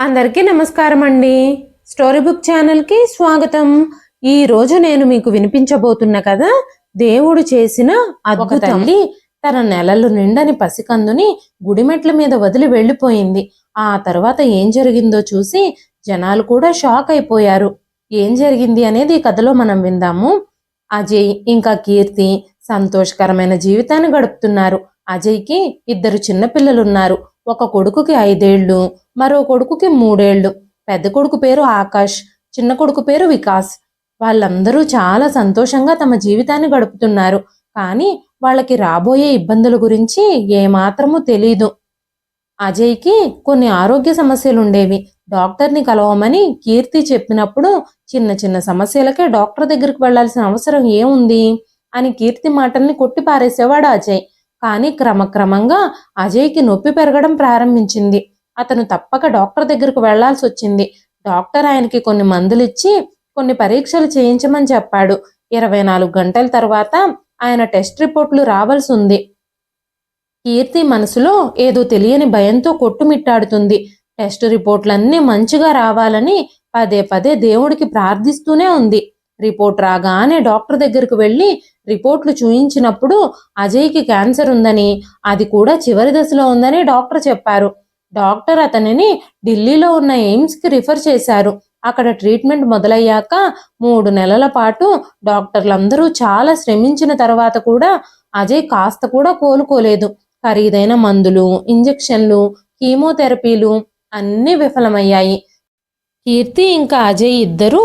అందరికీ నమస్కారం అండి. స్టోరీ బుక్ ఛానల్కి స్వాగతం. ఈ రోజు నేను మీకు వినిపించబోతున్న కథ దేవుడు చేసిన అద్భుత. తల్లి తన నెలలు నిండని పసికందుని గుడిమెట్ల మీద వదిలి వెళ్ళిపోయింది. ఆ తర్వాత ఏం జరిగిందో చూసి జనాలు కూడా షాక్ అయిపోయారు. ఏం జరిగింది అనేది ఈ కథలో మనం విందాము. అజయ్ ఇంకా కీర్తి సంతోషకరమైన జీవితాన్ని గడుపుతున్నారు. అజయ్కి ఇద్దరు చిన్నపిల్లలున్నారు. ఒక కొడుకుకి ఐదేళ్ళు మరో కొడుకుకి మూడేళ్ళు పెద్ద కొడుకు పేరు ఆకాష్ చిన్న కొడుకు పేరు వికాస్. వాళ్ళందరూ చాలా సంతోషంగా తమ జీవితాన్ని గడుపుతున్నారు. కానీ వాళ్ళకి రాబోయే ఇబ్బందుల గురించి ఏమాత్రమూ తెలీదు. అజయ్కి కొన్ని ఆరోగ్య సమస్యలు ఉండేవి డాక్టర్ని కలవమని కీర్తి చెప్పినప్పుడు చిన్న చిన్న సమస్యలకే డాక్టర్ దగ్గరికి వెళ్ళాల్సిన అవసరం ఏముంది? అని కీర్తి మాటల్ని కొట్టిపారేసేవాడు అజయ్. కానీ క్రమక్రమంగా అజయ్కి నొప్పి పెరగడం ప్రారంభించింది. అతను తప్పక డాక్టర్ దగ్గరకు వెళ్ళాల్సి వచ్చింది. డాక్టర్ ఆయనకి కొన్ని మందులు ఇచ్చి కొన్ని పరీక్షలు చేయించమని చెప్పాడు. ఇరవై నాలుగు గంటల తర్వాత ఆయన టెస్ట్ రిపోర్ట్లు రావాల్సి ఉంది. కీర్తి మనసులో ఏదో తెలియని భయంతో కొట్టుమిట్టాడుతుంది. టెస్ట్ రిపోర్ట్లన్నీ మంచిగా రావాలని పదే పదే దేవుడికి ప్రార్థిస్తూనే ఉంది. రిపోర్ట్ రాగానే డాక్టర్ దగ్గరకు వెళ్ళి రిపోర్ట్లు చూయించినప్పుడు అజయ్కి క్యాన్సర్ ఉందని అది కూడా చివరి దశలో ఉందని డాక్టర్ చెప్పారు. డాక్టర్ అతనిని ఢిల్లీలో ఉన్న ఎయిమ్స్కి రిఫర్ చేశారు. అక్కడ ట్రీట్మెంట్ మొదలయ్యాక మూడు నెలల పాటు డాక్టర్లందరూ చాలా శ్రమించిన తర్వాత కూడా అజయ్ కాస్త కూడా కోలుకోలేదు. ఖరీదైన మందులు ఇంజెక్షన్లు కీమోథెరపీలు అన్నీ విఫలమయ్యాయి. కీర్తి ఇంకా అజయ్ ఇద్దరూ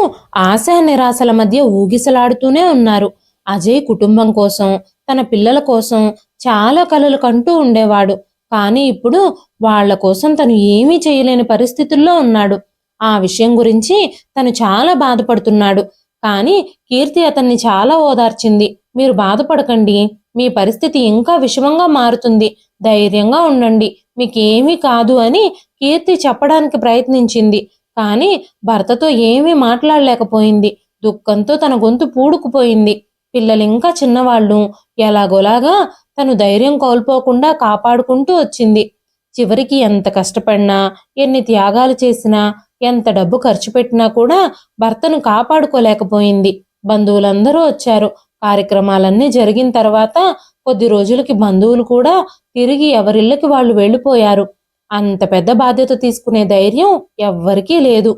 ఆశా నిరాశల మధ్య ఊగిసలాడుతూనే ఉన్నారు. అజయ్ కుటుంబం కోసం తన పిల్లల కోసం చాలా కలలు కంటూ ఉండేవాడు. కానీ ఇప్పుడు వాళ్ళ కోసం తను ఏమీ చేయలేని పరిస్థితుల్లో ఉన్నాడు. ఆ విషయం గురించి తను చాలా బాధపడుతున్నాడు. కానీ కీర్తి అతన్ని చాలా ఓదార్చింది. మీరు బాధపడకండి. మీ పరిస్థితి ఇంకా విషమంగా మారుతుంది. ధైర్యంగా ఉండండి. మీకేమీ కాదు అని కీర్తి చెప్పడానికి ప్రయత్నించింది. కానీ భర్తతో ఏమీ మాట్లాడలేకపోయింది. దుఃఖంతో తన గొంతు పూడుకుపోయింది. పిల్లలు ఇంకా చిన్నవాళ్ళు. ఎలాగోలాగా తను ధైర్యం కోల్పోకుండా కాపాడుకుంటూ వచ్చింది. చివరికి ఎంత కష్టపడినా ఎన్ని త్యాగాలు చేసినా ఎంత డబ్బు ఖర్చు పెట్టినా కూడా భర్తను కాపాడుకోలేకపోయింది. బంధువులందరూ వచ్చారు. కార్యక్రమాలన్నీ జరిగిన తర్వాత కొద్ది రోజులకి బంధువులు కూడా తిరిగి ఎవరిళ్ళకి వాళ్ళు వెళ్ళిపోయారు. అంత పెద్ద బాధ్యత తీసుకునే ధైర్యం ఎవ్వరికీ లేదు.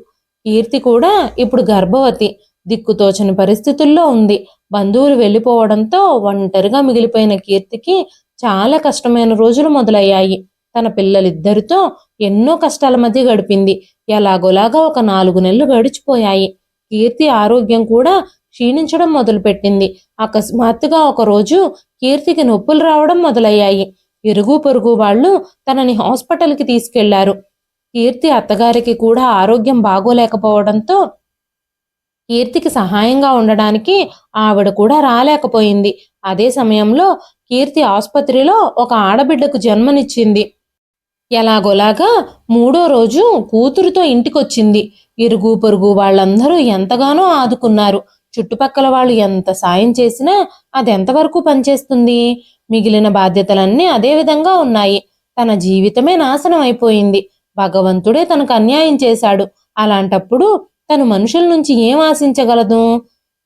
కీర్తి కూడా ఇప్పుడు గర్భవతి. దిక్కుతోచని పరిస్థితుల్లో ఉంది. బంధువులు వెళ్ళిపోవడంతో ఒంటరిగా మిగిలిపోయిన కీర్తికి చాలా కష్టమైన రోజులు మొదలయ్యాయి. తన పిల్లలిద్దరితో ఎన్నో కష్టాల మధ్య గడిపింది. ఎలాగోలాగా ఒక నాలుగు నెలలు గడిచిపోయాయి. కీర్తి ఆరోగ్యం కూడా క్షీణించడం మొదలుపెట్టింది. అకస్మాత్తుగా ఒక రోజు కీర్తికి నొప్పులు రావడం మొదలయ్యాయి. ఇరుగు పొరుగు వాళ్ళు తనని హాస్పిటల్కి తీసుకెళ్ళారు. కీర్తి అత్తగారికి కూడా ఆరోగ్యం బాగోలేకపోవడంతో కీర్తికి సహాయంగా ఉండడానికి ఆవిడ కూడా రాలేకపోయింది. అదే సమయంలో కీర్తి ఆసుపత్రిలో ఒక ఆడబిడ్డకు జన్మనిచ్చింది. ఎలాగోలాగా మూడో రోజు కూతురుతో ఇంటికొచ్చింది. ఇరుగు పొరుగు వాళ్ళందరూ ఎంతగానో ఆదుకున్నారు. చుట్టుపక్కల వాళ్ళు ఎంత సాయం చేసినా అది ఎంతవరకు పనిచేస్తుంది? మిగిలిన బాధ్యతలన్నీ అదే విధంగా ఉన్నాయి. తన జీవితమే నాశనం అయిపోయింది. భగవంతుడే తనకు అన్యాయం చేశాడు. అలాంటప్పుడు తను మనుషుల నుంచి ఏం ఆశించగలదు?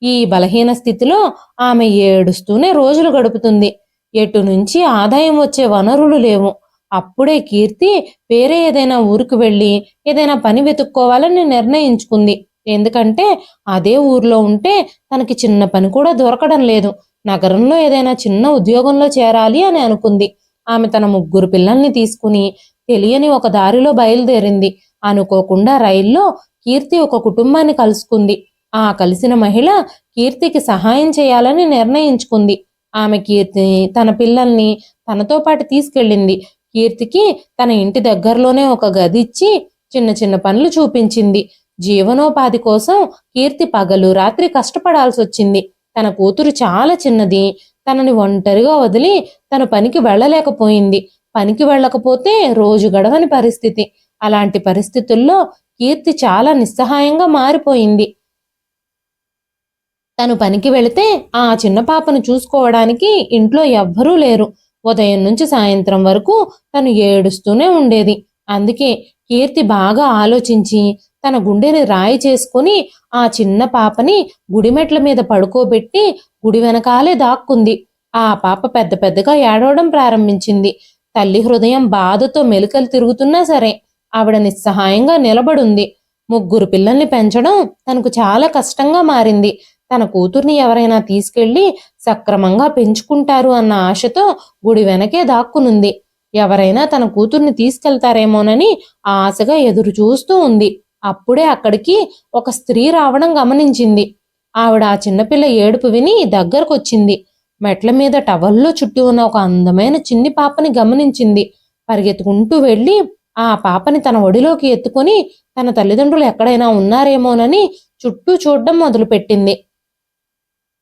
ఈ బలహీన స్థితిలో ఆమె ఏడుస్తూనే రోజులు గడుపుతుంది. ఎటు నుంచి ఆదాయం వచ్చే వనరులు లేవు. అప్పుడే కీర్తి వేరే ఏదైనా ఊరికి వెళ్ళి ఏదైనా పని వెతుక్కోవాలని నిర్ణయించుకుంది. ఎందుకంటే అదే ఊర్లో ఉంటే తనకి చిన్న పని కూడా దొరకడం లేదు. నగరంలో ఏదైనా చిన్న ఉద్యోగంలో చేరాలి అని అనుకుంది. ఆమె తన ముగ్గురు పిల్లల్ని తీసుకుని తెలియని ఒక దారిలో బయలుదేరింది. అనుకోకుండా రైల్లో కీర్తి ఒక కుటుంబాన్ని కలుసుకుంది. ఆ కలిసిన మహిళ కీర్తికి సహాయం చేయాలని నిర్ణయించుకుంది. ఆమె కీర్తిని తన పిల్లల్ని తనతో పాటు తీసుకెళ్ళింది. కీర్తికి తన ఇంటి దగ్గరలోనే ఒక గది ఇచ్చి చిన్న చిన్న పనులు చూపించింది. జీవనోపాధి కోసం కీర్తి పగలు రాత్రి కష్టపడాల్సి వచ్చింది తన కూతురు చాలా చిన్నది. తనని ఒంటరిగా వదిలి తన పనికి వెళ్ళలేకపోయింది. పనికి వెళ్ళకపోతే రోజు గడవని పరిస్థితి. అలాంటి పరిస్థితుల్లో కీర్తి చాలా నిస్సహాయంగా మారిపోయింది. తను పనికి వెళితే ఆ చిన్న పాపను చూసుకోవడానికి ఇంట్లో ఎవ్వరూ లేరు. ఉదయం నుంచి సాయంత్రం వరకు తను ఏడుస్తూనే ఉండేది. అందుకే కీర్తి బాగా ఆలోచించి తన గుండెని రాయి చేసుకుని ఆ చిన్న పాపని గుడిమెట్ల మీద పడుకోబెట్టి గుడి వెనకాలే దాక్కుంది. ఆ పాప పెద్ద పెద్దగా ఏడవడం ప్రారంభించింది. తల్లి హృదయం బాధతో మెలికలు తిరుగుతున్నా సరే ఆవిడ నిస్సహాయంగా నిలబడుంది. ముగ్గురు పిల్లల్ని పెంచడం తనకు చాలా కష్టంగా మారింది. తన కూతుర్ని ఎవరైనా తీసుకెళ్ళి సక్రమంగా పెంచుకుంటారు అన్న ఆశతో గుడి వెనకే దాక్కునుంది. ఎవరైనా తన కూతుర్ని తీసుకెళ్తారేమోనని ఆశగా ఎదురు చూస్తూ ఉంది. అప్పుడే అక్కడికి ఒక స్త్రీ రావడం గమనించింది. ఆవిడ ఆ చిన్నపిల్ల ఏడుపు విని దగ్గరకొచ్చింది. మెట్ల మీద టవల్లో చుట్టి ఉన్న ఒక అందమైన చిన్ని పాపని గమనించింది. పరిగెత్తుకుంటూ వెళ్ళి ఆ పాపని తన ఒడిలోకి ఎత్తుకొని తన తల్లిదండ్రులు ఎక్కడైనా ఉన్నారేమోనని చుట్టూ చూడడం మొదలుపెట్టింది.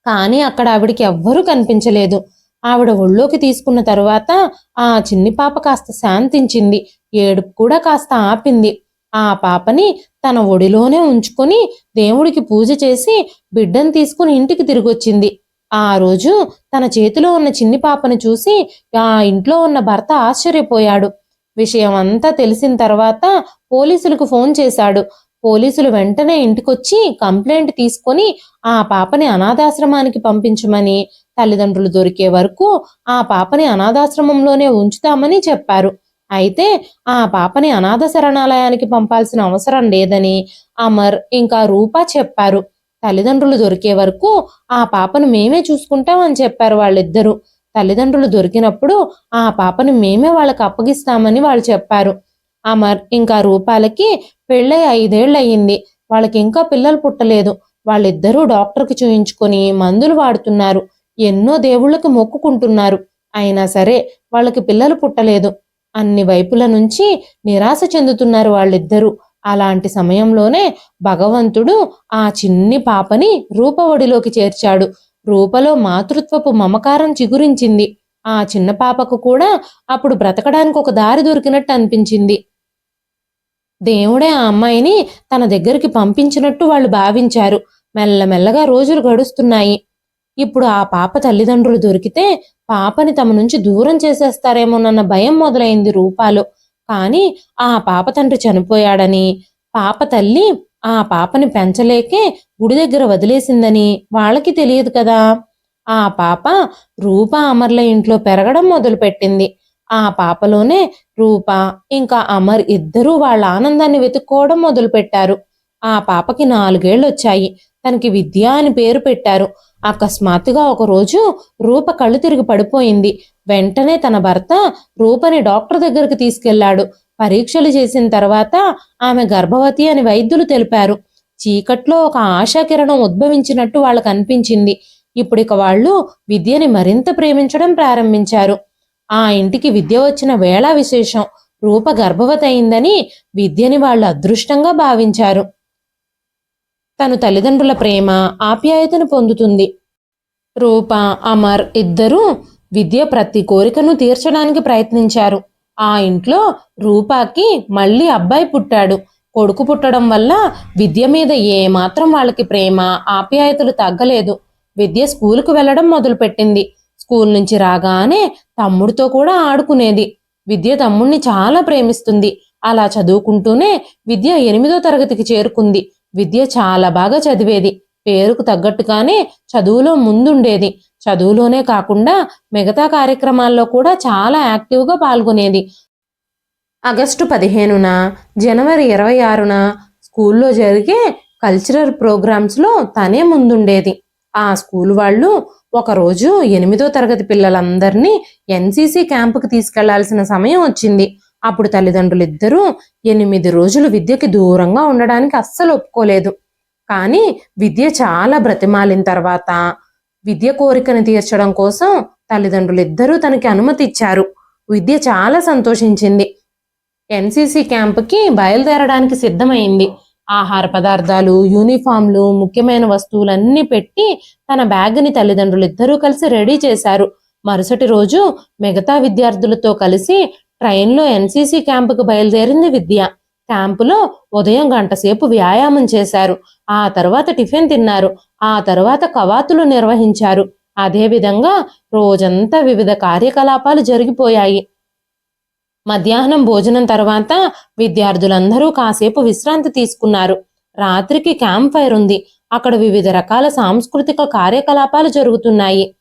కానీ అక్కడ ఆవిడికి ఎవ్వరూ కనిపించలేదు. ఆవిడ ఒళ్ళోకి తీసుకున్న తరువాత ఆ చిన్ని పాప కాస్త శాంతించింది. ఏడుపు కూడా కాస్త ఆపింది. ఆ పాపని తన ఒడిలోనే ఉంచుకొని దేవుడికి పూజ చేసి బిడ్డను తీసుకుని ఇంటికి తిరిగొచ్చింది. ఆ రోజు తన చేతిలో ఉన్న చిన్ని పాపను చూసి ఆ ఇంట్లో ఉన్న భర్త ఆశ్చర్యపోయాడు. విషయం అంతా తెలిసిన తర్వాత పోలీసులకు ఫోన్ చేశాడు. పోలీసులు వెంటనే ఇంటికొచ్చి కంప్లైంట్ తీసుకొని ఆ పాపని అనాథాశ్రమానికి పంపించమని తల్లిదండ్రులు దొరికే వరకు ఆ పాపని అనాథాశ్రమంలోనే ఉంచుతామని చెప్పారు. అయితే ఆ పాపని అనాథ శరణాలయానికి పంపాల్సిన అవసరం లేదని అమర్ ఇంకా రూపా చెప్పారు. తల్లిదండ్రులు దొరికే వరకు ఆ పాపను మేమే చూసుకుంటామని చెప్పారు వాళ్ళిద్దరూ. తల్లిదండ్రులు దొరికినప్పుడు ఆ పాపని మేమే వాళ్ళకి అప్పగిస్తామని వాళ్ళు చెప్పారు. అమర్ ఇంకా రూపాలకి పెళ్ళై ఐదేళ్ళు అయ్యింది వాళ్ళకి ఇంకా పిల్లలు పుట్టలేదు. వాళ్ళిద్దరూ డాక్టర్కి చూయించుకొని మందులు వాడుతున్నారు. ఎన్నో దేవుళ్ళకి మొక్కుకుంటున్నారు. అయినా సరే వాళ్ళకి పిల్లలు పుట్టలేదు. అన్ని వైపుల నుంచి నిరాశ చెందుతున్నారు వాళ్ళిద్దరూ. అలాంటి సమయంలోనే భగవంతుడు ఆ చిన్ని పాపని రూపవడిలోకి చేర్చాడు. రూపలో మాతృత్వపు మమకారం చిగురించింది. ఆ చిన్న పాపకు కూడా అప్పుడు బ్రతకడానికి ఒక దారి దొరికినట్టు అనిపించింది. దేవుడే ఆ అమ్మాయిని తన దగ్గరికి పంపించినట్టు వాళ్ళు భావించారు. మెల్లమెల్లగా రోజులు గడుస్తున్నాయి. ఇప్పుడు ఆ పాప తల్లిదండ్రులు దొరికితే పాపని తమ నుంచి దూరం చేసేస్తారేమోనన్న భయం మొదలైంది రూపాలు. కానీ ఆ పాప తండ్రి చనిపోయాడని పాప తల్లి ఆ పాపని పెంచలేకే గుడి దగ్గర వదిలేసిందని వాళ్ళకి తెలియదు కదా. ఆ పాప రూప అమర్ల ఇంట్లో పెరగడం మొదలుపెట్టింది. ఆ పాపలోనే రూప ఇంకా అమర్ ఇద్దరూ వాళ్ళ ఆనందాన్ని వెతుక్కోవడం మొదలుపెట్టారు. ఆ పాపకి నాలుగేళ్ళు వచ్చాయి తనకి విద్య అని పేరు పెట్టారు. అకస్మాత్తుగా ఒకరోజు రూప కళ్ళు తిరిగి పడిపోయింది. వెంటనే తన భర్త రూపని డాక్టర్ దగ్గరికి తీసుకెళ్ళాడు. పరీక్షలు చేసిన తర్వాత ఆమె గర్భవతి అని వైద్యులు తెలిపారు. చీకట్లో ఒక ఆశాకిరణం ఉద్భవించినట్టు వాళ్ళకు అనిపించింది. ఇప్పుడిక వాళ్ళు విద్యని మరింత ప్రేమించడం ప్రారంభించారు. ఆ ఇంటికి విద్య వచ్చిన వేళ విశేషం. రూప గర్భవతి అయిందని విద్యని వాళ్ళు అదృష్టంగా భావించారు. తను తల్లిదండ్రుల ప్రేమ ఆప్యాయతను పొందుతుంది. రూప అమర్ ఇద్దరూ విద్య ప్రతి కోరికను తీర్చడానికి ప్రయత్నించారు. ఆ ఇంట్లో రూపాకి మళ్ళీ అబ్బాయి పుట్టాడు. కొడుకు పుట్టడం వల్ల విద్య మీద ఏమాత్రం వాళ్ళకి ప్రేమ ఆప్యాయతలు తగ్గలేదు. విద్య స్కూలుకు వెళ్ళడం మొదలుపెట్టింది. స్కూల్ నుంచి రాగానే తమ్ముడితో కూడా ఆడుకునేది. విద్య తమ్ముణ్ణి చాలా ప్రేమిస్తుంది. అలా చదువుకుంటూనే విద్య ఎనిమిదో తరగతికి చేరుకుంది. విద్య చాలా బాగా చదివేది. పేరుకు తగ్గట్టుగానే చదువులో ముందుండేది. చదువులోనే కాకుండా మిగతా కార్యక్రమాల్లో కూడా చాలా యాక్టివ్గా పాల్గొనేది. ఆగస్టు పదిహేనున జనవరి ఇరవై ఆరున స్కూల్లో జరిగే కల్చరల్ ప్రోగ్రామ్స్లో తనే ముందుండేది. ఆ స్కూల్ వాళ్ళు ఒకరోజు ఎనిమిదో తరగతి పిల్లలందరినీ ఎన్సీసీ క్యాంపుకి తీసుకెళ్ళాల్సిన సమయం వచ్చింది. అప్పుడు తల్లిదండ్రులు ఇద్దరూ ఎనిమిది రోజులు విద్యకి దూరంగా ఉండడానికి అస్సలు ఒప్పుకోలేదు. కానీ విద్య చాలా బ్రతిమాలిన తర్వాత విద్య కోరికను తీర్చడం కోసం తల్లిదండ్రులు ఇద్దరూ తనకి అనుమతి ఇచ్చారు. విద్య చాలా సంతోషించింది. ఎన్సీసీ క్యాంప్కి బయలుదేరడానికి సిద్ధమైంది. ఆహార పదార్థాలు యూనిఫామ్లు ముఖ్యమైన వస్తువులన్నీ పెట్టి తన బ్యాగ్ని తల్లిదండ్రులు ఇద్దరూ కలిసి రెడీ చేశారు. మరుసటి రోజు మిగతా విద్యార్థులతో కలిసి ట్రైన్లో ఎన్సీసీ క్యాంపుకు బయలుదేరింది విద్య. క్యాంపులో ఉదయం గంటసేపు వ్యాయామం చేశారు. ఆ తర్వాత టిఫిన్ తిన్నారు. ఆ తర్వాత కవాతులు నిర్వహించారు. అదేవిధంగా రోజంతా వివిధ కార్యకలాపాలు జరిగిపోయాయి. మధ్యాహ్నం భోజనం తర్వాత విద్యార్థులందరూ కాసేపు విశ్రాంతి తీసుకున్నారు. రాత్రికి క్యాంప్ ఫైర్ ఉంది. అక్కడ వివిధ రకాల సాంస్కృతిక కార్యకలాపాలు జరుగుతున్నాయి.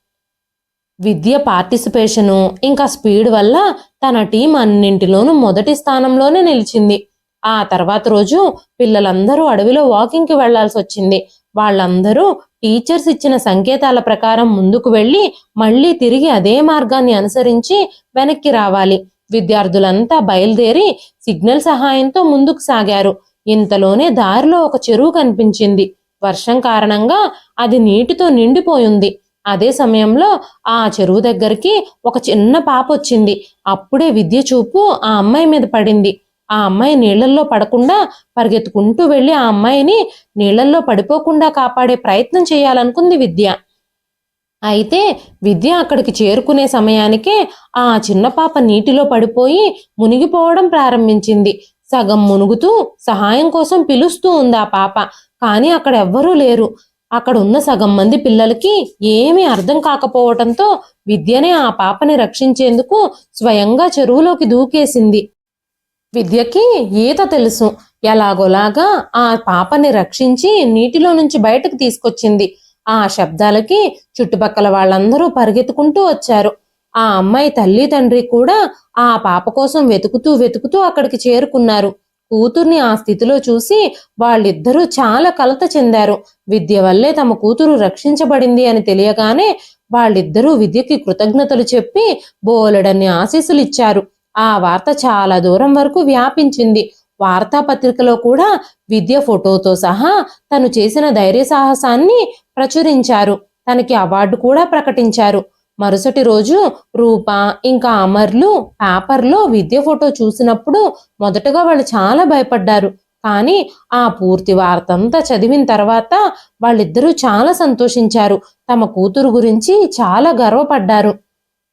విద్య పార్టిసిపేషను ఇంకా స్పీడ్ వల్ల తన టీం అన్నింటిలోనూ మొదటి స్థానంలోనే నిలిచింది. ఆ తర్వాత రోజు పిల్లలందరూ అడవిలో వాకింగ్కి వెళ్ళాల్సి వచ్చింది వాళ్ళందరూ టీచర్స్ ఇచ్చిన సంకేతాల ప్రకారం ముందుకు వెళ్ళి మళ్ళీ తిరిగి అదే మార్గాన్ని అనుసరించి వెనక్కి రావాలి. విద్యార్థులంతా బయలుదేరి సిగ్నల్ సహాయంతో ముందుకు సాగారు. ఇంతలోనే దారిలో ఒక చెరువు కనిపించింది. వర్షం కారణంగా అది నీటితో నిండిపోయింది. అదే సమయంలో ఆ చెరువు దగ్గరికి ఒక చిన్న పాప వచ్చింది. అప్పుడే విద్య చూపు ఆ అమ్మాయి మీద పడింది. ఆ అమ్మాయి నీళ్ళల్లో పడకుండా పరిగెత్తుకుంటూ వెళ్ళి ఆ అమ్మాయిని నీళ్ళల్లో పడిపోకుండా కాపాడే ప్రయత్నం చేయాలనుకుంది విద్య. అయితే విద్య అక్కడికి చేరుకునే సమయానికే ఆ చిన్న పాప నీటిలో పడిపోయి మునిగిపోవడం ప్రారంభించింది. సగం మునుగుతూ సహాయం కోసం పిలుస్తూ ఉంది ఆ పాప. కానీ అక్కడ ఎవ్వరూ లేరు. అక్కడ ఉన్న సగం మంది పిల్లలకి ఏమీ అర్థం కాకపోవటంతో విద్యనే ఆ పాపని రక్షించేందుకు స్వయంగా చెరువులోకి దూకేసింది. విద్యకి ఈత తెలుసు. ఎలాగోలాగా ఆ పాపని రక్షించి నీటిలో నుంచి బయటకు తీసుకొచ్చింది. ఆ శబ్దాలకి చుట్టుపక్కల వాళ్ళందరూ పరిగెత్తుకుంటూ వచ్చారు. ఆ అమ్మాయి తల్లి తండ్రి కూడా ఆ పాప కోసం వెతుకుతూ వెతుకుతూ అక్కడికి చేరుకున్నారు. కూతుర్ని ఆ స్థితిలో చూసి వాళ్ళిద్దరూ చాలా కలత చెందారు. విద్య వల్లే తమ కూతురు రక్షించబడింది అని తెలియగానే వాళ్ళిద్దరూ విద్యకి కృతజ్ఞతలు చెప్పి బోలెడన్ని ఆశీస్సులు ఇచ్చారు ఆ వార్త చాలా దూరం వరకు వ్యాపించింది. వార్తాపత్రికలో కూడా విద్య ఫోటోతో సహా తను చేసిన ధైర్య సాహసాన్ని ప్రచురించారు. తనకి అవార్డు కూడా ప్రకటించారు. మరుసటి రోజు రూప ఇంకా అమర్లు పేపర్లో విద్య ఫోటో చూసినప్పుడు మొదటగా వాళ్ళు చాలా భయపడ్డారు. కానీ ఆ పూర్తి వార్తంతా చదివిన తర్వాత వాళ్ళిద్దరూ చాలా సంతోషించారు. తమ కూతురు గురించి చాలా గర్వపడ్డారు.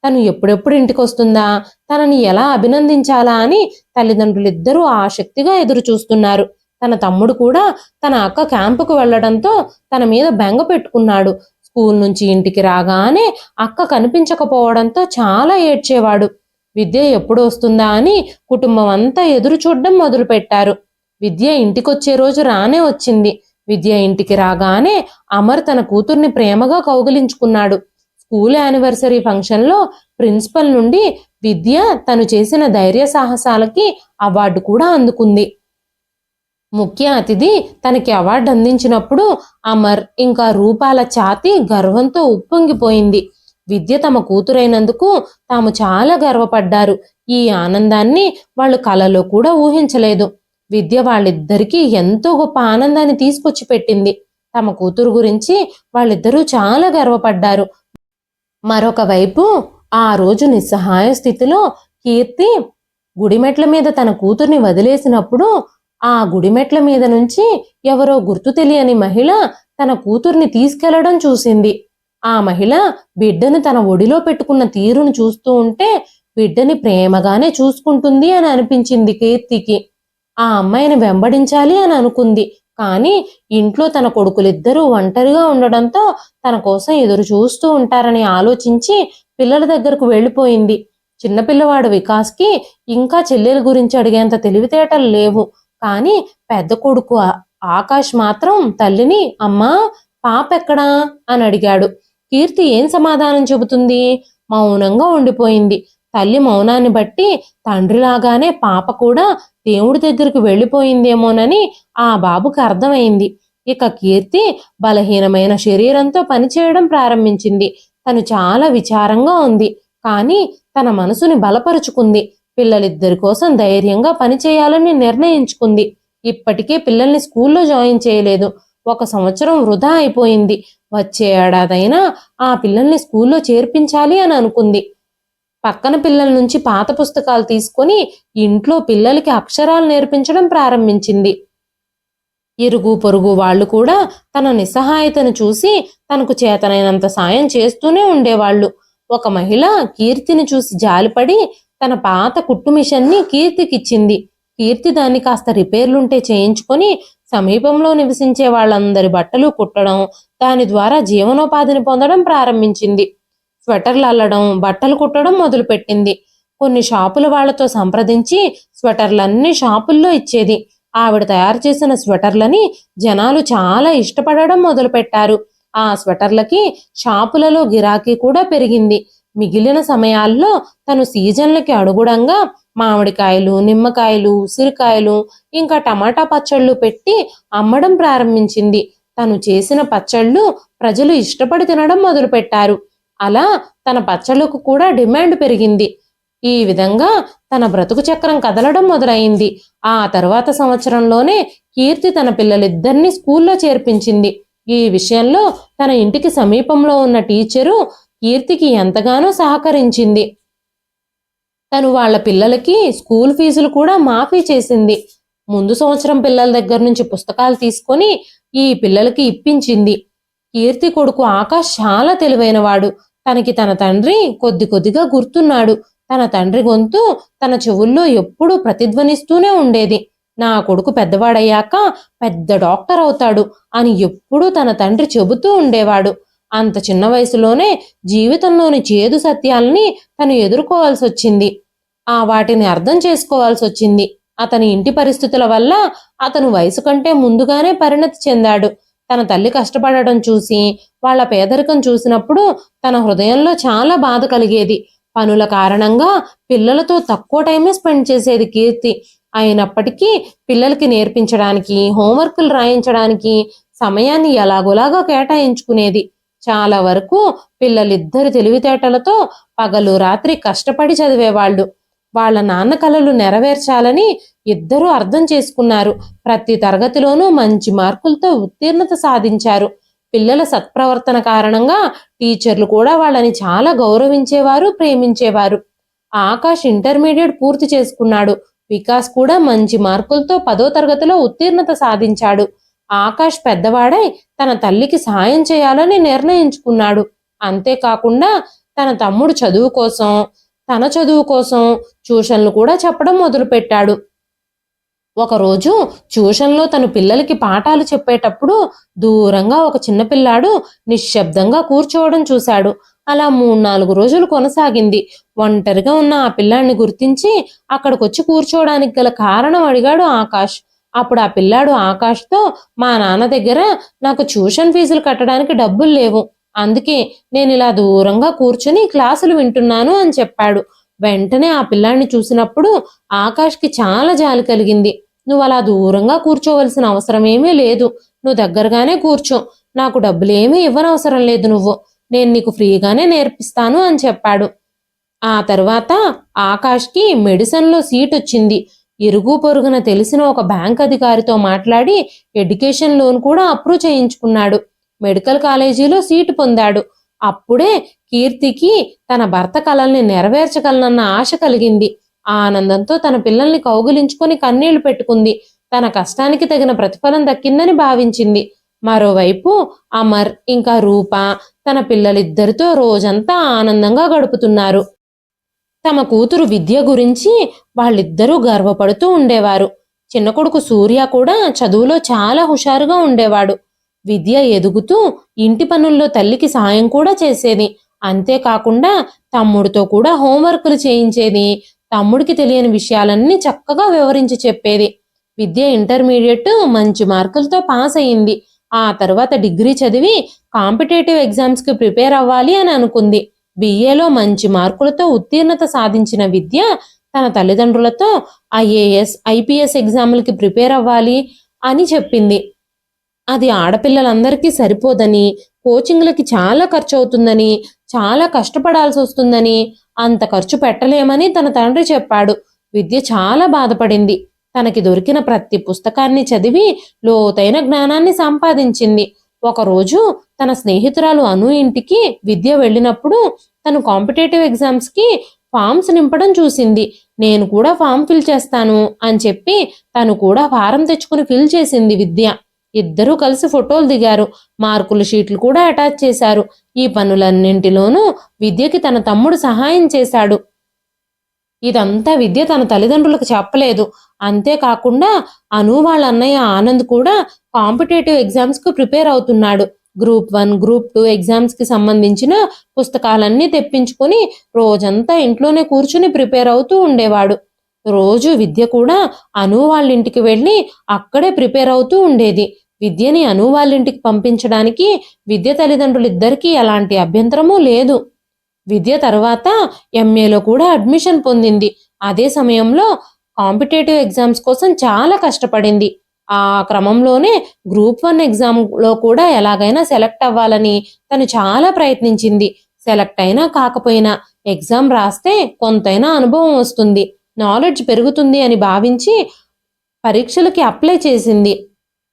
తను ఎప్పుడెప్పుడు ఇంటికి వస్తుందా తనని ఎలా అభినందించాలా అని తల్లిదండ్రులిద్దరూ ఆసక్తిగా ఎదురు చూస్తున్నారు తన తమ్ముడు కూడా తన అక్క క్యాంపుకు వెళ్ళడంతో తన మీద బెంగ పెట్టుకున్నాడు. స్కూల్ నుంచి ఇంటికి రాగానే అక్క కనిపించకపోవడంతో చాలా ఏడ్చేవాడు. విద్య ఎప్పుడు వస్తుందా అని కుటుంబం అంతా ఎదురు చూడడం మొదలుపెట్టారు. విద్య ఇంటికొచ్చే రోజు రానే వచ్చింది. విద్య ఇంటికి రాగానే అమర్ తన కూతుర్ని ప్రేమగా కౌగిలించుకున్నాడు. స్కూల్ యానివర్సరీ ఫంక్షన్లో ప్రిన్సిపల్ నుండి విద్య తను చేసిన ధైర్య సాహసాలకి అవార్డు కూడా అందుకుంది. ముఖ్య అతిథి తనకి అవార్డు అందించినప్పుడు అమర్ ఇంకా రూపాల ఛాతి గర్వంతో ఉప్పొంగిపోయింది. విద్య తమ కూతురైనందుకు తాము చాలా గర్వపడ్డారు. ఈ ఆనందాన్ని వాళ్ళు కలలో కూడా ఊహించలేదు. విద్య వాళ్ళిద్దరికీ ఎంతో గొప్ప ఆనందాన్ని తీసుకొచ్చి పెట్టింది. తమ కూతురు గురించి వాళ్ళిద్దరూ చాలా గర్వపడ్డారు. మరొక వైపు ఆ రోజు నిస్సహాయ స్థితిలో కీర్తి గుడిమెట్ల మీద తన కూతుర్ని వదిలేసినప్పుడు ఆ గుడిమెట్ల మీద నుంచి ఎవరో గుర్తు తెలియని మహిళ తన కూతుర్ని తీసుకెళ్ళడం చూసింది. ఆ మహిళ బిడ్డను తన ఒడిలో పెట్టుకున్న తీరును చూస్తూ ఉంటే బిడ్డని ప్రేమగానే చూసుకుంటుంది అని అనిపించింది కీర్తికి. ఆ అమ్మాయిని వెంబడించాలి అని అనుకుంది. కానీ ఇంట్లో తన కొడుకులిద్దరూ ఒంటరిగా ఉండడంతో తన కోసం ఎదురు చూస్తూ ఉంటారని ఆలోచించి పిల్లల దగ్గరకు వెళ్ళిపోయింది. చిన్నపిల్లవాడు వికాస్కి ఇంకా చెల్లెల గురించి అడిగేంత తెలివితేటలు లేవు. కానీ పెద్ద కొడుకు ఆకాష్ మాత్రం తల్లిని అమ్మా పాపెక్కడా అని అడిగాడు. కీర్తి ఏం సమాధానం చెబుతుంది? మౌనంగా ఉండిపోయింది. తల్లి మౌనాన్ని బట్టి తండ్రిలాగానే పాప కూడా దేవుడి దగ్గరికి వెళ్ళిపోయిందేమోనని ఆ బాబుకు అర్థమైంది. ఇక కీర్తి బలహీనమైన శరీరంతో పనిచేయడం ప్రారంభించింది. తను చాలా విచారంగా ఉంది. కానీ తన మనసుని బలపరుచుకుంది. పిల్లలిద్దరి కోసం ధైర్యంగా పనిచేయాలని నిర్ణయించుకుంది. ఇప్పటికే పిల్లల్ని స్కూల్లో జాయిన్ చేయలేదు. ఒక సంవత్సరం వృధా అయిపోయింది. వచ్చే ఏడాదైనా ఆ పిల్లల్ని స్కూల్లో చేర్పించాలి అని అనుకుంది. పక్కన పిల్లల నుంచి పాత పుస్తకాలు తీసుకొని ఇంట్లో పిల్లలకి అక్షరాలు నేర్పించడం ప్రారంభించింది. ఇరుగు పొరుగు వాళ్ళు కూడా తన నిస్సహాయతను చూసి తనకు చేతనైనంత సాయం చేస్తూనే ఉండేవాళ్ళు. ఒక మహిళ కీర్తిని చూసి జాలిపడి తన పాత కుట్టు మిషన్ని కీర్తికిచ్చింది. కీర్తి దాన్ని కాస్త రిపేర్లుంటే చేయించుకొని సమీపంలో నివసించే వాళ్ళందరి బట్టలు కుట్టడం దాని ద్వారా జీవనోపాధిని పొందడం ప్రారంభించింది. స్వెటర్లు అల్లడం బట్టలు కుట్టడం మొదలుపెట్టింది. కొన్ని షాపుల వాళ్ళతో సంప్రదించి స్వెటర్లన్నీ షాపుల్లో ఇచ్చేది. ఆవిడ తయారు చేసిన స్వెటర్లని జనాలు చాలా ఇష్టపడడం మొదలుపెట్టారు. ఆ స్వెటర్లకి షాపులలో గిరాకీ కూడా పెరిగింది. మిగిలిన సమయాల్లో తను సీజన్లకి అడుగుడంగా మామిడికాయలు నిమ్మకాయలు ఉసిరికాయలు ఇంకా టమాటా పచ్చళ్ళు పెట్టి అమ్మడం ప్రారంభించింది. తను చేసిన పచ్చళ్ళు ప్రజలు ఇష్టపడి తినడం మొదలుపెట్టారు. అలా తన పచ్చళ్ళకు కూడా డిమాండ్ పెరిగింది. ఈ విధంగా తన బ్రతుకు చక్రం కదలడం మొదలైంది. ఆ తర్వాత సంవత్సరంలోనే కీర్తి తన పిల్లలిద్దరినీ స్కూల్లో చేర్పించింది. ఈ విషయంలో తన ఇంటికి సమీపంలో ఉన్న టీచరు కీర్తికి ఎంతగానో సహకరించింది. తను వాళ్ళ పిల్లలకి స్కూల్ ఫీజులు కూడా మాఫీ చేసింది. ముందు సంవత్సరం పిల్లల దగ్గర నుంచి పుస్తకాలు తీసుకొని ఈ పిల్లలకి ఇప్పించింది. కీర్తి కొడుకు ఆకాష్ చాలా తెలివైనవాడు. తనకి తన తండ్రి కొద్ది కొద్దిగా గుర్తున్నాడు. తన తండ్రి గొంతు తన చెవుల్లో ఎప్పుడూ ప్రతిధ్వనిస్తూనే ఉండేది. నా కొడుకు పెద్దవాడయ్యాక పెద్ద డాక్టర్ అవుతాడు అని ఎప్పుడూ తన తండ్రి చెబుతూ ఉండేవాడు. అంత చిన్న వయసులోనే జీవితంలోని చేదు సత్యాలని తను ఎదుర్కోవాల్సి వచ్చింది ఆ వాటిని అర్థం చేసుకోవాల్సి వచ్చింది అతని ఇంటి పరిస్థితుల వల్ల అతను వయసు కంటే ముందుగానే పరిణతి చెందాడు. తన తల్లి కష్టపడడం చూసి వాళ్ళ పేదరికం చూసినప్పుడు తన హృదయంలో చాలా బాధ కలిగేది. పనుల కారణంగా పిల్లలతో తక్కువ టైమే స్పెండ్ చేసేది కీర్తి. అయినప్పటికీ పిల్లలకి నేర్పించడానికి హోంవర్కులు రాయించడానికి సమయాన్ని ఎలాగోలాగా కేటాయించుకునేది. చాలా వరకు పిల్లలిద్దరి తెలివితేటలతో పగలు రాత్రి కష్టపడి చదివేవాళ్ళు. వాళ్ళ నాన్న కలలు నెరవేర్చాలని ఇద్దరూ అర్థం చేసుకున్నారు. ప్రతి తరగతిలోనూ మంచి మార్కులతో ఉత్తీర్ణత సాధించారు. పిల్లల సత్ప్రవర్తన కారణంగా టీచర్లు కూడా వాళ్ళని చాలా గౌరవించేవారు ప్రేమించేవారు. ఆకాష్ ఇంటర్మీడియట్ పూర్తి చేసుకున్నాడు. వికాస్ కూడా మంచి మార్కులతో పదో తరగతిలో ఉత్తీర్ణత సాధించాడు. ఆకాష్ పెద్దవాడై తన తల్లికి సాయం చేయాలని నిర్ణయించుకున్నాడు. అంతేకాకుండా తన తమ్ముడు చదువు కోసం తన చదువు కోసం ట్యూషన్లు కూడా చెప్పడం మొదలుపెట్టాడు. ఒకరోజు ట్యూషన్లో తను పిల్లలకి పాఠాలు చెప్పేటప్పుడు దూరంగా ఒక చిన్నపిల్లాడు నిశ్శబ్దంగా కూర్చోవడం చూశాడు. అలా మూడు నాలుగు రోజులు కొనసాగింది. ఒంటరిగా ఉన్న ఆ పిల్లాడిని గుర్తించి అక్కడికొచ్చి కూర్చోవడానికి గల కారణం అడిగాడు ఆకాష్. అప్పుడు ఆ పిల్లాడు ఆకాష్తో మా నాన్న దగ్గర నాకు ట్యూషన్ ఫీజులు కట్టడానికి డబ్బులు లేవు. అందుకే నేను ఇలా దూరంగా కూర్చుని క్లాసులు వింటున్నాను అని చెప్పాడు. వెంటనే ఆ పిల్లాడిని చూసినప్పుడు ఆకాష్కి చాలా జాలి కలిగింది. నువ్వు అలా దూరంగా కూర్చోవలసిన అవసరం ఏమీ లేదు. నువ్వు దగ్గరగానే కూర్చో. నాకు డబ్బులేమీ ఇవ్వనవసరం లేదు నువ్వు. నేను నీకు ఫ్రీగానే నేర్పిస్తాను అని చెప్పాడు. ఆ తర్వాత ఆకాష్కి మెడిసిన్లో సీట్ వచ్చింది. ఇరుగు పొరుగున తెలిసిన ఒక బ్యాంక్ అధికారితో మాట్లాడి ఎడ్యుకేషన్ లోన్ కూడా అప్రూవ్ చేయించుకున్నాడు. మెడికల్ కాలేజీలో సీటు పొందాడు. అప్పుడే కీర్తికి తన భర్త కలల్ని నెరవేర్చగలనన్న ఆశ కలిగింది. ఆనందంతో తన పిల్లల్ని కౌగులించుకొని కన్నీళ్ళు పెట్టుకుంది. తన కష్టానికి తగిన ప్రతిఫలం దక్కిందని భావించింది. మరోవైపు అమర్ ఇంకా రూప తన పిల్లలిద్దరితో రోజంతా ఆనందంగా గడుపుతున్నారు. తమ కూతురు విద్య గురించి వాళ్ళిద్దరూ గర్వపడుతూ ఉండేవారు. చిన్న కొడుకు సూర్య కూడా చదువులో చాలా హుషారుగా ఉండేవాడు. విద్య ఎదుగుతూ ఇంటి పనుల్లో తల్లికి సాయం కూడా చేసేది. అంతేకాకుండా తమ్ముడితో కూడా హోంవర్కులు చేయించేది. తమ్ముడికి తెలియని విషయాలన్నీ చక్కగా వివరించి చెప్పేది. విద్య ఇంటర్మీడియట్ మంచి మార్కులతో పాస్ అయింది. ఆ తర్వాత డిగ్రీ చదివి కాంపిటేటివ్ ఎగ్జామ్స్కి ప్రిపేర్ అవ్వాలి అని అనుకుంది. బిఏలో మంచి మార్కులతో ఉత్తీర్ణత సాధించిన విద్య తన తల్లిదండ్రులతో ఐఏఎస్ ఐపీఎస్ ఎగ్జాములకి ప్రిపేర్ అవ్వాలి అని చెప్పింది. అది ఆడపిల్లలందరికీ సరిపోదని కోచింగ్లకి చాలా ఖర్చు అవుతుందని చాలా కష్టపడాల్సి వస్తుందని అంత ఖర్చు పెట్టలేమని తన తండ్రి చెప్పాడు. విద్య చాలా బాధపడింది. తనకి దొరికిన ప్రతి పుస్తకాన్ని చదివి లోతైన జ్ఞానాన్ని సంపాదించింది. ఒకరోజు తన స్నేహితురాలు అను ఇంటికి విద్య వెళ్ళినప్పుడు తను కాంపిటేటివ్ ఎగ్జామ్స్కి ఫామ్స్ నింపడం చూసింది. నేను కూడా ఫామ్ ఫిల్ చేస్తాను అని చెప్పి తను కూడా ఫారం తెచ్చుకుని ఫిల్ చేసింది విద్య. ఇద్దరూ కలిసి ఫోటోలు దిగారు. మార్కుల షీట్లు కూడా అటాచ్ చేశారు. ఈ పనులన్నింటిలోనూ విద్యకి తన తమ్ముడు సహాయం చేశాడు. ఇదంతా విద్య తన తల్లిదండ్రులకు చెప్పలేదు. అంతేకాకుండా అను వాళ్ళ అన్నయ్య ఆనంద్ కూడా కాంపిటేటివ్ ఎగ్జామ్స్కు ప్రిపేర్ అవుతున్నాడు. గ్రూప్ వన్ గ్రూప్ టూ ఎగ్జామ్స్కి సంబంధించిన పుస్తకాలన్నీ తెప్పించుకొని రోజంతా ఇంట్లోనే కూర్చుని ప్రిపేర్ అవుతూ ఉండేవాడు. రోజు విద్య కూడా అను వాళ్ళ ఇంటికి వెళ్ళి అక్కడే ప్రిపేర్ అవుతూ ఉండేది. విద్యని అను వాళ్ళ ఇంటికి పంపించడానికి విద్య తల్లిదండ్రులిద్దరికీ ఎలాంటి అభ్యంతరమూ లేదు. విద్య తర్వాత ఎంఏలో కూడా అడ్మిషన్ పొందింది. అదే సమయంలో కాంపిటేటివ్ ఎగ్జామ్స్ కోసం చాలా కష్టపడింది. ఆ క్రమంలోనే గ్రూప్ వన్ ఎగ్జామ్లో కూడా ఎలాగైనా సెలెక్ట్ అవ్వాలని తను చాలా ప్రయత్నించింది. సెలెక్ట్ అయినా కాకపోయినా ఎగ్జామ్ రాస్తే కొంతైనా అనుభవం వస్తుంది. నాలెడ్జ్ పెరుగుతుంది అని భావించి పరీక్షలకి అప్లై చేసింది.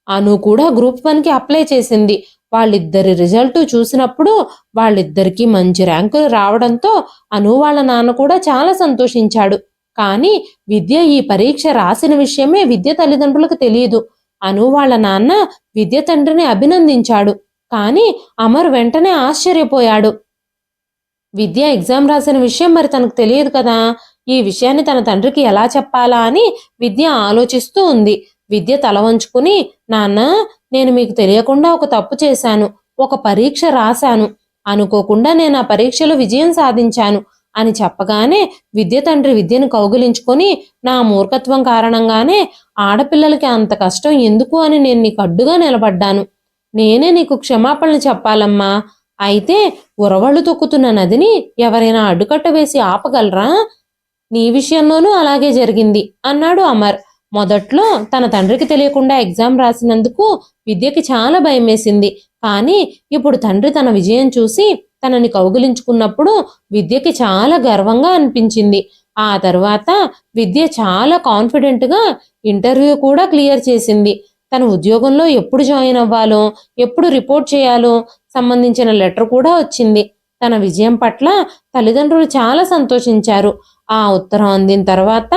అను కూడా గ్రూప్ వన్కి అప్లై చేసింది. వాళ్ళిద్దరి రిజల్ట్ చూసినప్పుడు వాళ్ళిద్దరికీ మంచి ర్యాంకులు రావడంతో అను వాళ్ళ నాన్న కూడా చాలా సంతోషించాడు. కానీ విద్య ఈ పరీక్ష రాసిన విషయమే విద్య తల్లిదండ్రులకు తెలియదు. అను వాళ్ళ నాన్న విద్య తండ్రిని అభినందించాడు. కానీ అమర్ వెంటనే ఆశ్చర్యపోయాడు. విద్య ఎగ్జామ్ రాసిన విషయం మరి తనకు తెలియదు కదా? ఈ విషయాన్ని తన తండ్రికి ఎలా చెప్పాలా అని విద్య ఆలోచిస్తూ ఉంది. విద్య తల వంచుకుని నాన్న నేను మీకు తెలియకుండా ఒక తప్పు చేశాను. ఒక పరీక్ష రాశాను. అనుకోకుండా నేను ఆ పరీక్షలో విజయం సాధించాను. అని చెప్పగానే విద్య తండ్రి విద్యను కౌగిలించుకొని నా మూర్ఖత్వం కారణంగానే ఆడపిల్లలకి అంత కష్టం ఎందుకు అని నేను నీకు అడ్డుగా నిలబడ్డాను. నేనే నీకు క్షమాపణలు చెప్పాలమ్మా. అయితే ఉరవళ్ళు తొక్కుతున్న నదిని ఎవరైనా అడ్డుకట్ట వేసి ఆపగలరా? నీ విషయంలోనూ అలాగే జరిగింది అన్నాడు అమర్. మొదట్లో తన తండ్రికి తెలియకుండా ఎగ్జామ్ రాసినందుకు విద్యకి చాలా భయమేసింది. కానీ ఇప్పుడు తండ్రి తన విజయం చూసి తనని కౌగిలించుకున్నప్పుడు విద్యకి చాలా గర్వంగా అనిపించింది. ఆ తర్వాత విద్య చాలా కాన్ఫిడెంట్గా ఇంటర్వ్యూ కూడా క్లియర్ చేసింది. తన ఉద్యోగంలో ఎప్పుడు జాయిన్ అవ్వాలో ఎప్పుడు రిపోర్ట్ చేయాలో సంబంధించిన లెటర్ కూడా వచ్చింది. తన విజయం పట్ల తల్లిదండ్రులు చాలా సంతోషించారు. ఆ ఉత్తరం అందిన తర్వాత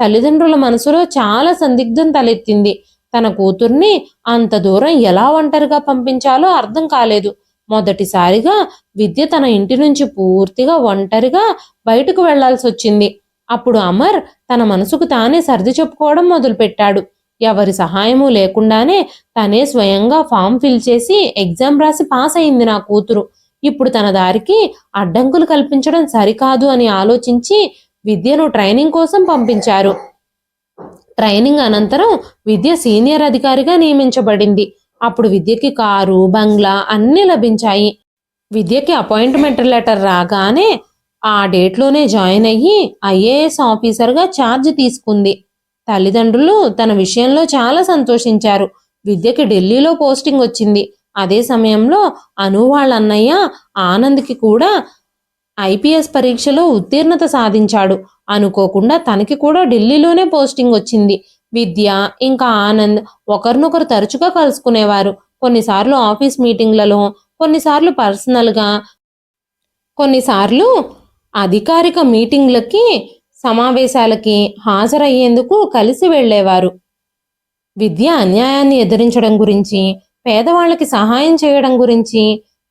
తల్లిదండ్రుల మనసులో చాలా సందిగ్ధం తలెత్తింది. తన కూతుర్ని అంత దూరం ఎలా ఒంటరిగా పంపించాలో అర్థం కాలేదు. మొదటిసారిగా విద్య తన ఇంటి నుంచి పూర్తిగా ఒంటరిగా బయటకు వెళ్ళాల్సి వచ్చింది అప్పుడు అమర్ తన మనసుకు తానే సర్ది చెప్పుకోవడం మొదలుపెట్టాడు. ఎవరి సహాయము లేకుండానే తనే స్వయంగా ఫామ్ ఫిల్ చేసి ఎగ్జామ్ రాసి పాస్ అయింది నా కూతురు. ఇప్పుడు తన దారికి అడ్డంకులు కల్పించడం సరికాదు అని ఆలోచించి విద్యను ట్రైనింగ్ కోసం పంపించారు. ట్రైనింగ్ అనంతరం విద్య సీనియర్ అధికారిగా నియమించబడింది. అప్పుడు విద్యకి కారు బంగ్లా అన్నీ లభించాయి. విద్యకి అపాయింట్మెంట్ లెటర్ రాగానే ఆ డేట్లోనే జాయిన్ అయ్యి ఐఏఎస్ ఆఫీసర్గా ఛార్జ్ తీసుకుంది. తల్లిదండ్రులు తన విషయంలో చాలా సంతోషించారు. విద్యకి ఢిల్లీలో పోస్టింగ్ వచ్చింది. అదే సమయంలో అను వాళ్ళ అన్నయ్య ఆనంద్కి కూడా ఐపీఎస్ పరీక్షలో ఉత్తీర్ణత సాధించాడు. అనుకోకుండా తనకి కూడా ఢిల్లీలోనే పోస్టింగ్ వచ్చింది. విద్య ఇంకా ఆనంద్ ఒకరినొకరు తరచుగా కలుసుకునేవారు. కొన్నిసార్లు ఆఫీస్ మీటింగ్లలో కొన్నిసార్లు పర్సనల్గా కొన్నిసార్లు అధికారిక మీటింగ్లకి సమావేశాలకి హాజరయ్యేందుకు కలిసి వెళ్ళేవారు. విద్య అన్యాయాన్ని ఎదిరించడం గురించి పేదవాళ్ళకి సహాయం చేయడం గురించి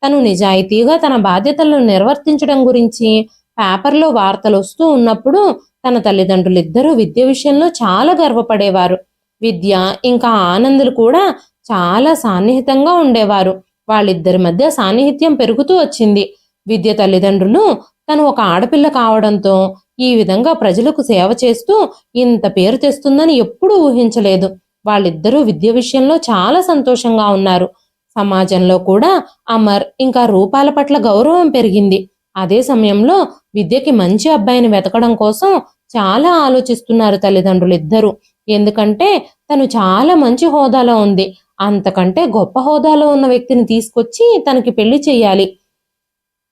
తను నిజాయితీగా తన బాధ్యతలను నిర్వర్తించడం గురించి పేపర్లో వార్తలు వస్తూ ఉన్నప్పుడు తన తల్లిదండ్రులు ఇద్దరూ విద్య విషయంలో చాలా గర్వపడేవారు. విద్య ఇంకా ఆనందులు కూడా చాలా సాన్నిహితంగా ఉండేవారు. వాళ్ళిద్దరి మధ్య సాన్నిహిత్యం పెరుగుతూ వచ్చింది. విద్య తల్లిదండ్రులు తను ఒక ఆడపిల్ల కావడంతో ఈ విధంగా ప్రజలకు సేవ చేస్తూ ఇంత పేరు తెస్తుందని ఎప్పుడూ ఊహించలేదు. వాళ్ళిద్దరూ విద్య విషయంలో చాలా సంతోషంగా ఉన్నారు. సమాజంలో కూడా అమర్ ఇంకా రూపాల పట్ల గౌరవం పెరిగింది. అదే సమయంలో విద్యకి మంచి అబ్బాయిని వెతకడం కోసం చాలా ఆలోచిస్తున్నారు తల్లిదండ్రులు ఇద్దరు. ఎందుకంటే తను చాలా మంచి హోదాలో ఉంది. అంతకంటే గొప్ప హోదాలో ఉన్న వ్యక్తిని తీసుకొచ్చి తనకి పెళ్ళి చేయాలి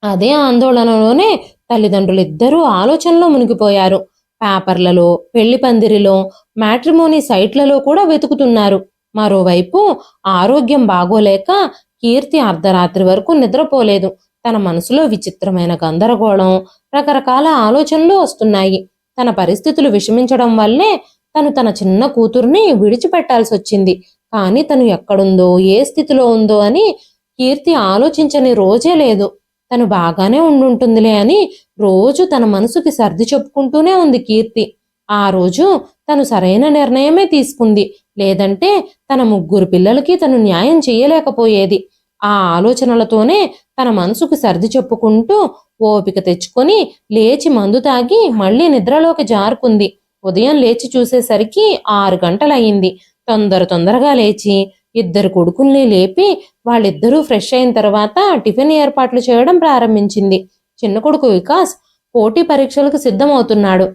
అదే ఆందోళనలోనే తల్లిదండ్రులు ఇద్దరూ ఆలోచనలో మునిగిపోయారు. పేపర్లలో పెళ్ళి పందిరిలో మ్యాట్రిమోనీ సైట్లలో కూడా వెతుకుతున్నారు. మరోవైపు ఆరోగ్యం బాగోలేక కీర్తి అర్ధరాత్రి వరకు నిద్రపోలేదు. తన మనసులో విచిత్రమైన గందరగోళం రకరకాల ఆలోచనలు వస్తున్నాయి. తన పరిస్థితులు విషమించడం వల్లే తను తన చిన్న కూతుర్ని విడిచిపెట్టాల్సి వచ్చింది. కానీ తను ఎక్కడుందో ఏ స్థితిలో ఉందో అని కీర్తి ఆలోచించని రోజే లేదు. తను బాగానే ఉండుంటుందిలే అని రోజు తన మనసుకి సర్ది చెప్పుకుంటూనే ఉంది కీర్తి. ఆ రోజు తను సరైన నిర్ణయమే తీసుకుంది. లేదంటే తన ముగ్గురు పిల్లలకి తను న్యాయం చేయలేకపోయేది. ఆ ఆలోచనలతోనే తన మనసుకు సర్ది చెప్పుకుంటూ ఓపిక తెచ్చుకొని లేచి మందు తాగి మళ్ళీ నిద్రలోకి జారుకుంది. ఉదయం లేచి చూసేసరికి ఆరు గంటలయ్యింది. తొందర తొందరగా లేచి ఇద్దరు కొడుకుల్ని లేపి వాళ్ళిద్దరూ ఫ్రెష్ అయిన తర్వాత టిఫిన్ ఏర్పాట్లు చేయడం ప్రారంభించింది. చిన్న కొడుకు వికాస్ పోటీ పరీక్షలకు సిద్ధమవుతున్నాడు.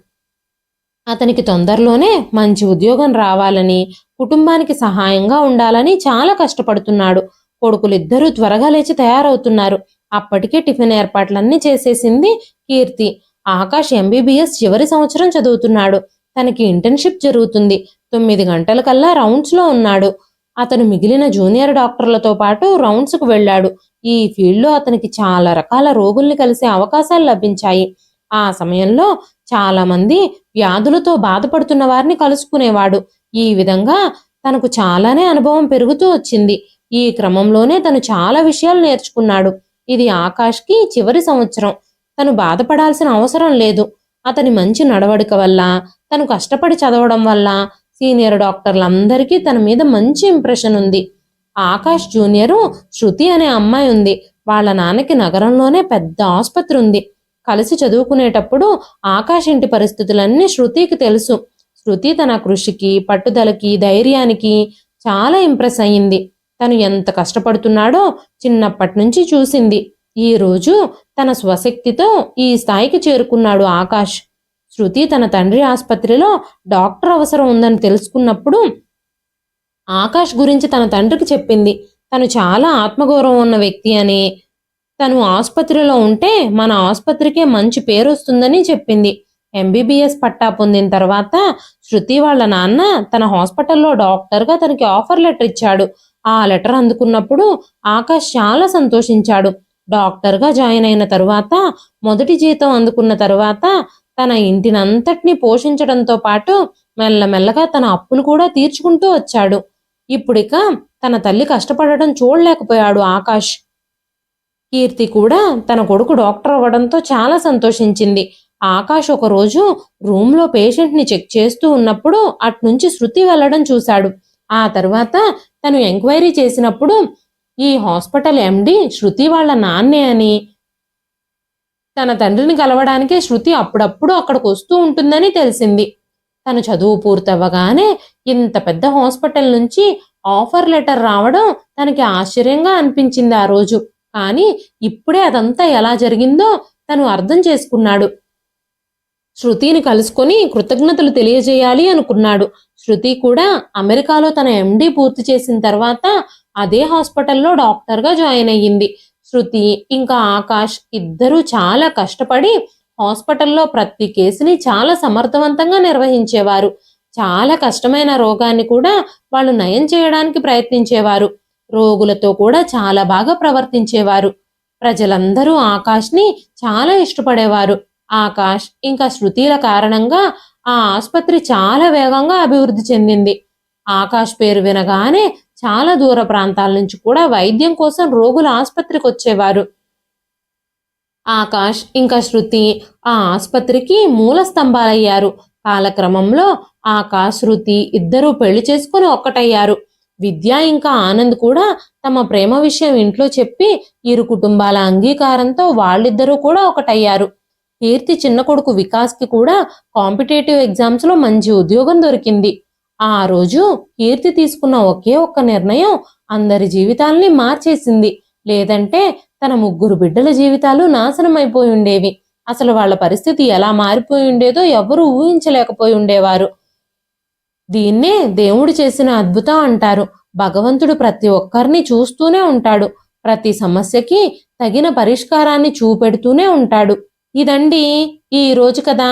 అతనికి తొందరలోనే మంచి ఉద్యోగం రావాలని కుటుంబానికి సహాయంగా ఉండాలని చాలా కష్టపడుతున్నాడు. కొడుకులిద్దరూ త్వరగా లేచి తయారవుతున్నారు. అప్పటికే టిఫిన్ ఏర్పాట్లన్నీ చేసేసింది కీర్తి. ఆకాష్ ఎంబీబీఎస్ చివరి సంవత్సరం చదువుతున్నాడు. తనకి ఇంటర్న్షిప్ జరుగుతుంది. తొమ్మిది గంటల కల్లా రౌండ్స్లో ఉన్నాడు. అతను మిగిలిన జూనియర్ డాక్టర్లతో పాటు రౌండ్స్కు వెళ్ళాడు. ఈ ఫీల్డ్లో అతనికి చాలా రకాల రోగుల్ని కలిసే అవకాశాలు లభించాయి. ఆ సమయంలో చాలామంది వ్యాధులతో బాధపడుతున్న వారిని కలుసుకునేవాడు. ఈ విధంగా తనకు చాలానే అనుభవం పెరుగుతూ వచ్చింది. ఈ క్రమంలోనే తను చాలా విషయాలు నేర్చుకున్నాడు. ఇది ఆకాష్కి చివరి సంవత్సరం. తను బాధపడాల్సిన అవసరం లేదు. అతని మంచి నడవడిక వల్ల తను కష్టపడి చదవడం వల్ల సీనియర్ డాక్టర్లందరికీ తన మీద మంచి ఇంప్రెషన్ ఉంది. ఆకాష్ జూనియరు శృతి అనే అమ్మాయి ఉంది. వాళ్ళ నాన్నకి నగరంలోనే పెద్ద ఆసుపత్రి ఉంది. కలిసి చదువుకునేటప్పుడు ఆకాష్ ఇంటి పరిస్థితులన్నీ శృతికి తెలుసు. శృతి తన కృషికి పట్టుదలకి ధైర్యానికి చాలా ఇంప్రెస్ అయ్యింది. తను ఎంత కష్టపడుతున్నాడో చిన్నప్పటి నుంచి చూసింది. ఈ రోజు తన స్వశక్తితో ఈ స్థాయికి చేరుకున్నాడు ఆకాష్. శృతి తన తండ్రి ఆసుపత్రిలో డాక్టర్ అవసరం ఉందని తెలుసుకున్నప్పుడు ఆకాష్ గురించి తన తండ్రికి చెప్పింది. తను చాలా ఆత్మగౌరవం ఉన్న వ్యక్తి అని తను ఆసుపత్రిలో ఉంటే మన ఆసుపత్రికే మంచి పేరు వస్తుందని చెప్పింది. ఎంబీబీఎస్ పట్టా పొందిన తర్వాత శృతి వాళ్ళ నాన్న తన హాస్పిటల్లో డాక్టర్గా తనకి ఆఫర్ లెటర్ ఇచ్చాడు. ఆ లెటర్ అందుకున్నప్పుడు ఆకాష్ చాలా సంతోషించాడు. డాక్టర్గా జాయిన్ అయిన తరువాత మొదటి జీతం అందుకున్న తరువాత తన ఇంటినంతటినీ పోషించడంతో పాటు మెల్లమెల్లగా తన అప్పులు కూడా తీర్చుకుంటూ వచ్చాడు. ఇప్పుడిక తన తల్లి కష్టపడడం చూడలేకపోయాడు ఆకాష్. కీర్తి కూడా తన కొడుకు డాక్టర్ అవ్వడంతో చాలా సంతోషించింది. ఆకాష్ ఒక రోజు పేషెంట్ని చెక్ చేస్తూ ఉన్నప్పుడు అట్నుంచి శృతి వెళ్ళడం చూశాడు. ఆ తర్వాత తను ఎంక్వైరీ చేసినప్పుడు ఈ హాస్పిటల్ ఎండి శృతి వాళ్ళ నాన్నే అని తన తండ్రిని కలవడానికే శృతి అప్పుడప్పుడు అక్కడికి వస్తూ ఉంటుందని తెలిసింది. తను చదువు పూర్తవ్వగానే ఇంత పెద్ద హాస్పిటల్ నుంచి ఆఫర్ లెటర్ రావడం తనకి ఆశ్చర్యంగా అనిపించింది ఆ రోజు. కానీ ఇప్పుడే అదంతా ఎలా జరిగిందో తను అర్థం చేసుకున్నాడు. శృతిని కలుసుకొని కృతజ్ఞతలు తెలియజేయాలి అనుకున్నాడు. శృతి కూడా అమెరికాలో తన ఎండి పూర్తి చేసిన తర్వాత అదే హాస్పిటల్లో డాక్టర్గా జాయిన్ అయ్యింది. శృతి ఇంకా ఆకాష్ ఇద్దరూ చాలా కష్టపడి హాస్పిటల్లో ప్రతి కేసుని చాలా సమర్థవంతంగా నిర్వహించేవారు. చాలా కష్టమైన రోగాన్ని కూడా వాళ్ళు నయం చేయడానికి ప్రయత్నించేవారు. రోగులతో కూడా చాలా బాగా ప్రవర్తించేవారు. ప్రజలందరూ ఆకాష్ని చాలా ఇష్టపడేవారు. ఆకాష్ ఇంకా శృతిల కారణంగా ఆ ఆసుపత్రి చాలా వేగంగా అభివృద్ధి చెందింది. ఆకాష్ పేరు వినగానే చాలా దూర ప్రాంతాల నుంచి కూడా వైద్యం కోసం రోగులు ఆసుపత్రికి వచ్చేవారు. ఆకాష్ ఇంకా శృతి ఆ ఆసుపత్రికి మూల స్తంభాలయ్యారు. కాలక్రమంలో ఆకాష్ శృతి ఇద్దరూ పెళ్ళి చేసుకుని ఒక్కటయ్యారు. విద్య ఇంకా ఆనంద్ కూడా తమ ప్రేమ విషయం ఇంట్లో చెప్పి ఇరు కుటుంబాల అంగీకారంతో వాళ్ళిద్దరూ కూడా ఒకటయ్యారు. కీర్తి చిన్న కొడుకు వికాస్కి కూడా కాంపిటేటివ్ ఎగ్జామ్స్లో మంచి ఉద్యోగం దొరికింది. ఆ రోజు కీర్తి తీసుకున్న ఒకే ఒక్క నిర్ణయం అందరి జీవితాల్ని మార్చేసింది. లేదంటే తన ముగ్గురు బిడ్డల జీవితాలు నాశనం అయిపోయి ఉండేవి. అసలు వాళ్ళ పరిస్థితి ఎలా మారిపోయి ఉండేదో ఎవరూ ఊహించలేకపోయి ఉండేవారు. దీన్నే దేవుడు చేసిన అద్భుతం అంటారు. భగవంతుడు ప్రతి ఒక్కరిని చూస్తూనే ఉంటాడు. ప్రతి సమస్యకి తగిన పరిష్కారాన్ని చూపెడుతూనే ఉంటాడు. ఇదండి ఈ రోజు కదా